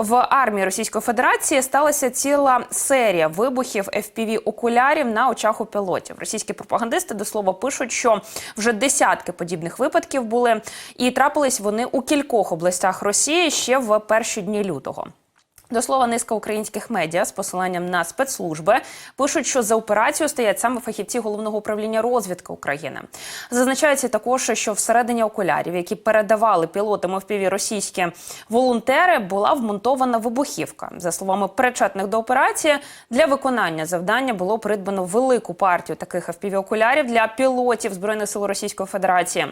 В армії Російської Федерації сталася ціла серія вибухів fpv окулярів на очах у пілотів. Російські пропагандисти до слова пишуть, що вже десятки подібних випадків були, і трапились вони у кількох областях Росії ще в перші дні лютого. До слова, низка українських медіа з посиланням на спецслужби пишуть, що за операцію стоять саме фахівці головного управління розвідки України. Зазначається також, що всередині окулярів, які передавали пілотам FPV російські волонтери, була вмонтована вибухівка. За словами причетних до операції, для виконання завдання було придбано велику партію таких FPV окулярів для пілотів збройних сил Російської Федерації.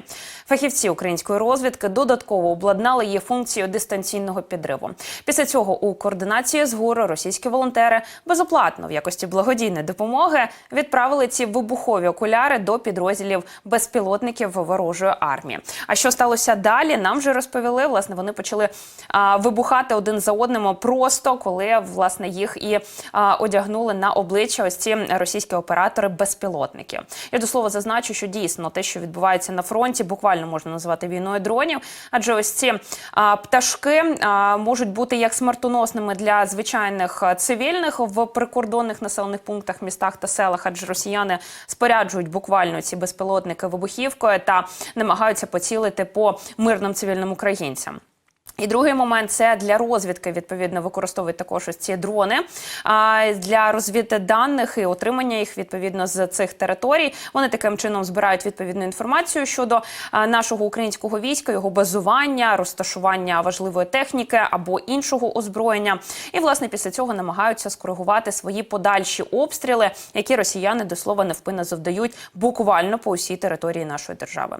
Фахівці української розвідки додатково обладнали її функцію дистанційного підриву. Після цього у координації з ГУРу російські волонтери безоплатно в якості благодійної допомоги відправили ці вибухові окуляри до підрозділів безпілотників ворожої армії. А що сталося далі? Нам вже розповіли. Власне, вони почали а, вибухати один за одним просто коли власне їх і а, одягнули на обличчя ось ці російські оператори безпілотники. Я до слова зазначу, що дійсно те, що відбувається на фронті, буквально можна називати війною дронів, адже ось ці а, пташки а, можуть бути як смертоносними для звичайних цивільних в прикордонних населених пунктах, містах та селах, адже росіяни споряджують буквально ці безпілотники вибухівкою та намагаються поцілити по мирним цивільним українцям. І другий момент це для розвідки відповідно використовують також ось ці дрони для розвідки даних і отримання їх відповідно з цих територій. Вони таким чином збирають відповідну інформацію щодо нашого українського війська, його базування, розташування важливої техніки або іншого озброєння. І власне після цього намагаються скоригувати свої подальші обстріли, які росіяни до слова невпинно завдають буквально по усій території нашої держави.